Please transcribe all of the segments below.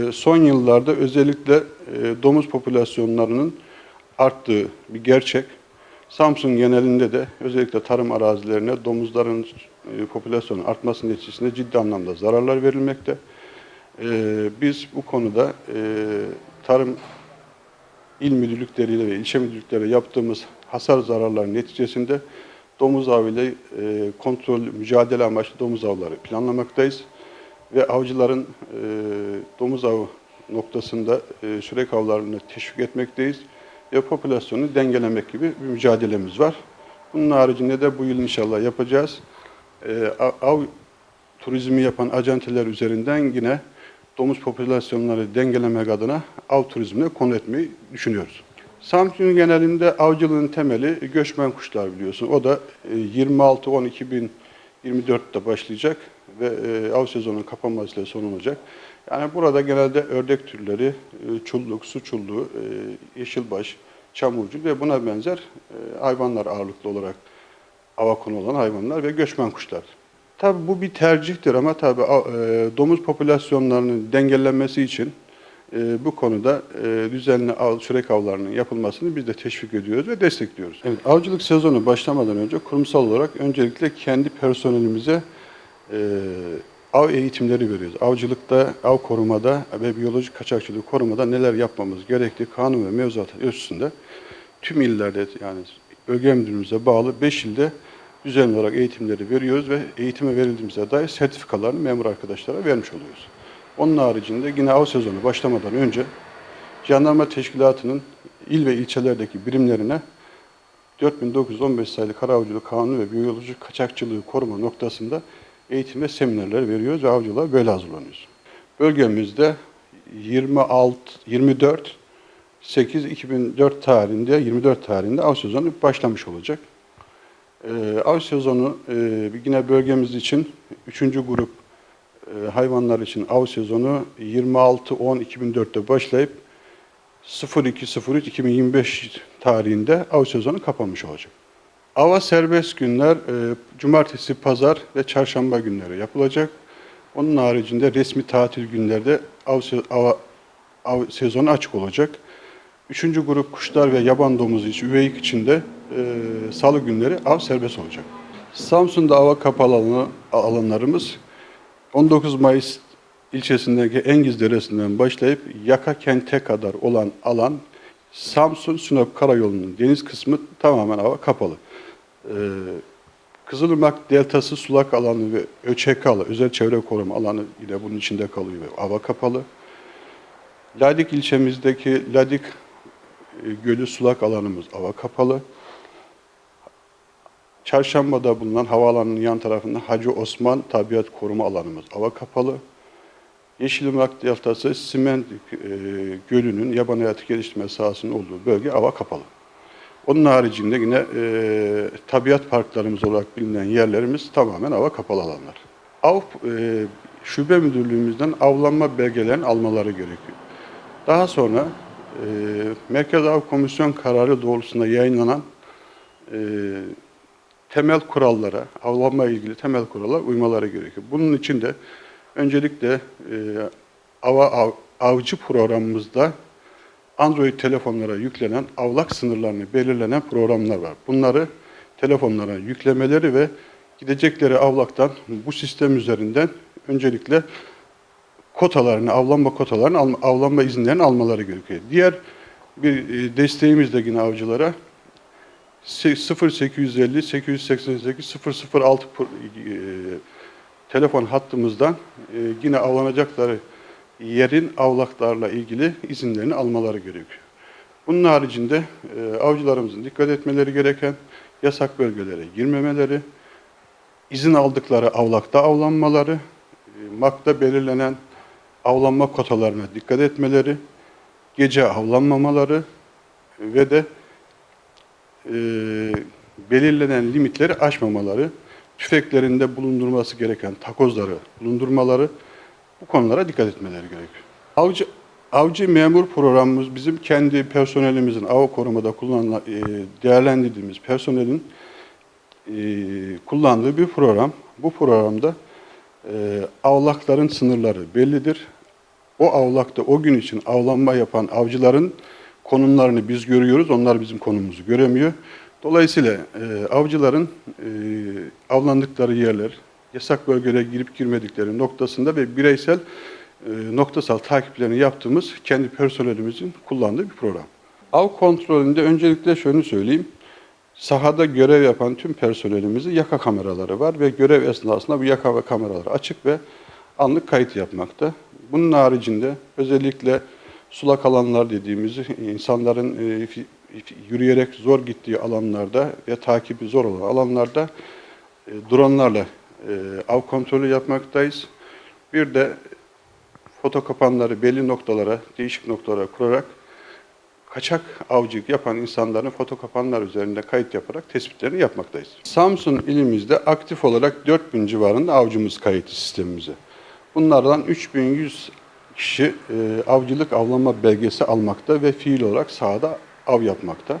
E, Son yıllarda özellikle e, domuz popülasyonlarının arttığı bir gerçek. Samsun genelinde de özellikle tarım arazilerine domuzların e, popülasyonun artması neticesinde ciddi anlamda zararlar verilmekte. E, Biz bu konuda e, tarım il müdürlükleriyle ve ilçe müdürlükleriyle yaptığımız hasar zararları neticesinde domuz avıyla kontrol, mücadele amaçlı domuz avları planlamaktayız. Ve avcıların e, domuz avı noktasında e, sürek avlarını teşvik etmekteyiz. Ve popülasyonu dengelemek gibi bir mücadelemiz var. Bunun haricinde de bu yıl inşallah yapacağız. E, av, turizmi yapan acenteler üzerinden yine domuz popülasyonları dengelemek adına av turizmine konu etmeyi düşünüyoruz. Samsun genelinde avcılığın temeli göçmen kuşlar biliyorsun. O da e, 26-10-2024'te başlayacak ve e, av sezonunun kapanmasıyla sonlanacak. Yani burada genelde ördek türleri, e, çulluk, su çulluğu, e, yeşilbaş, çamurcul ve buna benzer e, hayvanlar ağırlıklı olarak ava konu olan hayvanlar ve göçmen kuşlar. Tabii bu bir tercihtir ama tabii a- e, domuz popülasyonlarının dengelenmesi için e, bu konuda e, düzenli av, sürek avlarının yapılmasını biz de teşvik ediyoruz ve destekliyoruz. Evet, avcılık sezonu başlamadan önce kurumsal olarak öncelikle kendi personelimize e, av eğitimleri veriyoruz. Avcılıkta, av korumada ve biyolojik kaçakçılığı korumada neler yapmamız gerektiği kanun ve mevzuat ölçüsünde tüm illerde yani bölge müdürlüğümüze bağlı 5 ilde düzenli olarak eğitimleri veriyoruz ve eğitime verildiğimize dair sertifikalarını memur arkadaşlara vermiş oluyoruz. Onun haricinde yine av sezonu başlamadan önce Jandarma Teşkilatı'nın il ve ilçelerdeki birimlerine 4915 sayılı Kara Avcılık Kanunu ve biyolojik kaçakçılığı koruma noktasında eğitim ve seminerler veriyoruz ve avcılığa böyle hazırlanıyoruz. Bölgemizde 26, 24, 8 2004 tarihinde 24 tarihinde av sezonu başlamış olacak. Ee, av sezonu e, yine bölgemiz için 3. grup e, hayvanlar için av sezonu 26-10-2004'te başlayıp 02-03-2025 tarihinde av sezonu kapanmış olacak. Ava serbest günler e, cumartesi, pazar ve çarşamba günleri yapılacak. Onun haricinde resmi tatil günlerde av, ava- av sezonu açık olacak. Üçüncü grup kuşlar ve yaban domuzu için, üveyik için de e, salı günleri av serbest olacak. Samsun'da ava kapalı alanı- alanlarımız 19 Mayıs ilçesindeki Engiz Deresi'nden başlayıp Yaka kente kadar olan alan Samsun Sinop Karayolu'nun deniz kısmı tamamen ava kapalı. Ee, Kızılırmak Deltası sulak alanı ve ÖÇK alanı, özel çevre koruma alanı yine bunun içinde kalıyor ve ava kapalı. Ladik ilçemizdeki Ladik e, Gölü sulak alanımız ava kapalı. Çarşamba'da bulunan havaalanının yan tarafında Hacı Osman Tabiat Koruma Alanımız ava kapalı. Yeşilırmak Deltası Siment e, Gölü'nün yaban hayatı geliştirme sahasının olduğu bölge ava kapalı. Onun haricinde yine e, tabiat parklarımız olarak bilinen yerlerimiz tamamen ava kapalı alanlar. Av e, şube müdürlüğümüzden avlanma belgelerini almaları gerekiyor. Daha sonra e, Merkez Av Komisyon kararı doğrultusunda yayınlanan e, temel kurallara, avlanma ilgili temel kurallara uymaları gerekiyor. Bunun için de öncelikle e, ava, av, avcı programımızda Android telefonlara yüklenen avlak sınırlarını belirlenen programlar var. Bunları telefonlara yüklemeleri ve gidecekleri avlaktan bu sistem üzerinden öncelikle kotalarını, avlanma kotalarını, avlanma izinlerini almaları gerekiyor. Diğer bir e, desteğimiz de yine avcılara 0850 888 006 pro- e, telefon hattımızdan e, yine avlanacakları yerin avlaklarla ilgili izinlerini almaları gerekiyor. Bunun haricinde e, avcılarımızın dikkat etmeleri gereken yasak bölgelere girmemeleri, izin aldıkları avlakta avlanmaları, e, MAK'ta belirlenen avlanma kotalarına dikkat etmeleri, gece avlanmamaları ve de e, belirlenen limitleri aşmamaları, tüfeklerinde bulundurması gereken takozları bulundurmaları, bu konulara dikkat etmeleri gerekiyor. Avcı, avcı memur programımız bizim kendi personelimizin av korumada kullanılan, e, değerlendirdiğimiz personelin e, kullandığı bir program. Bu programda e, avlakların sınırları bellidir. o avlakta o gün için avlanma yapan avcıların konumlarını biz görüyoruz. Onlar bizim konumumuzu göremiyor. Dolayısıyla e, avcıların e, avlandıkları yerler, yasak bölgelere girip girmedikleri noktasında ve bireysel e, noktasal takiplerini yaptığımız kendi personelimizin kullandığı bir program. Av kontrolünde öncelikle şunu söyleyeyim. Sahada görev yapan tüm personelimizin yaka kameraları var ve görev esnasında bu yaka kameraları açık ve anlık kayıt yapmakta. Bunun haricinde özellikle sulak alanlar dediğimiz insanların e, yürüyerek zor gittiği alanlarda ve takibi zor olan alanlarda e, dronlarla e, av kontrolü yapmaktayız. Bir de foto kapanları belli noktalara, değişik noktalara kurarak kaçak avcılık yapan insanların foto kapanlar üzerinde kayıt yaparak tespitlerini yapmaktayız. Samsun ilimizde aktif olarak 4000 civarında avcımız kayıtlı sistemimize. Bunlardan 3100 kişi e, avcılık avlanma belgesi almakta ve fiil olarak sahada av yapmakta.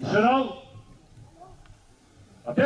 Geral. Ok?